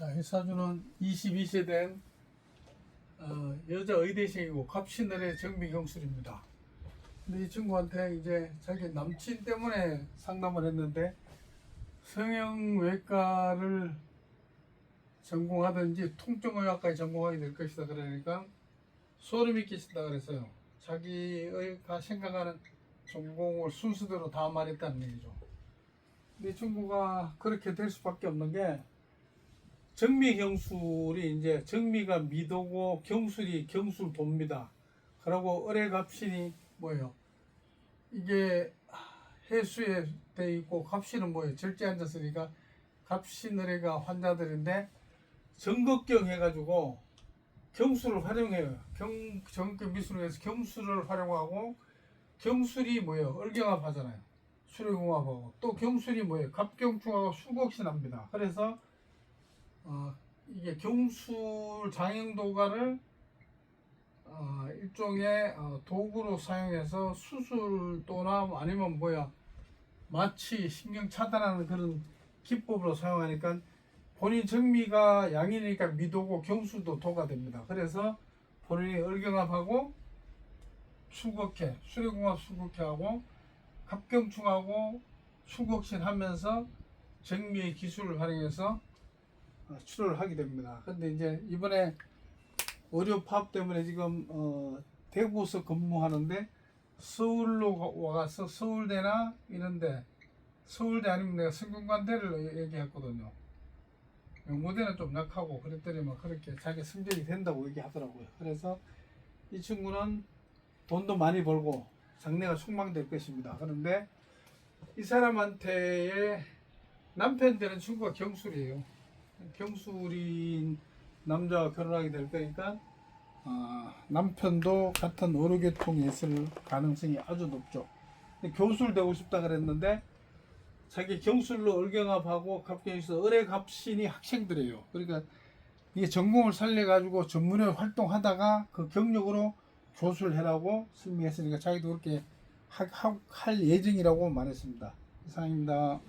자, 이 사주는 22세 된 어, 여자 의대생이고 갑신을의 정미경술입니다. 근데 이 친구한테 이제 자기 남친 때문에 상담을 했는데 성형외과를 전공하든지 통증의학까지 전공하게 될 것이다 그러니까 소름이 끼친다 그랬어요. 자기가 생각하는 전공을 순서대로 다 말했다는 얘기죠. 근데 이 친구가 그렇게 될 수밖에 없는 게 정미 경술이 이제 정미가 미도고 경술이 경술 돕니다. 그러고 을의 갑신이 뭐예요? 이게 해수에 돼 있고 갑신은 뭐예요? 절제 앉았으니까 갑신을해가 환자들인데 정극경 해가지고 경술을 활용해요. 경 정극경 미술을 해서 경술을 활용하고 경술이 뭐예요? 을경합 하잖아요. 수료공합하고 또 경술이 뭐예요? 갑경충하고 수곡신합니다. 그래서 어, 이게 경술 장영도가를 어, 일종의 어, 도구로 사용해서 수술 또나 아니면 뭐야 마취 신경 차단하는 그런 기법으로 사용하니까 본인 정미가 양이니까 미도고 경술도 도가 됩니다. 그래서 본인이 을경합하고 수국회, 수리공합 수국회하고 갑경충하고 수국신 하면서 정미의 기술을 활용해서 어, 출혈을 하게 됩니다. 근데 이제 이번에 의료 파업 때문에 지금 어, 대구에서 근무하는데 서울로 가- 와가서 서울대나 이런데 서울대 아니면 내가 성균관대를 얘기했거든요. 연고대는 좀 약하고 그랬더니 막 그렇게 자기 성적이 된다고 얘기하더라고요. 그래서 이 친구는 돈도 많이 벌고 장래가 촉망될 것입니다. 그런데 이 사람한테의 남편 되는 친구가 경술이에요. 경술인 남자와 결혼하게 될 거니까 아, 남편도 같은 어류계통에 있을 가능성이 아주 높죠. 교수를 되고 싶다 그랬는데 자기 경술로 을경합하고 갑경에서 을의 갑신이 학생들이에요. 그러니까 이게 전공을 살려가지고 전문에 활동하다가 그 경력으로 교수를 해라고 설명했으니까 자기도 그렇게 하- 하- 할 예정이라고 말했습니다. 이상입니다.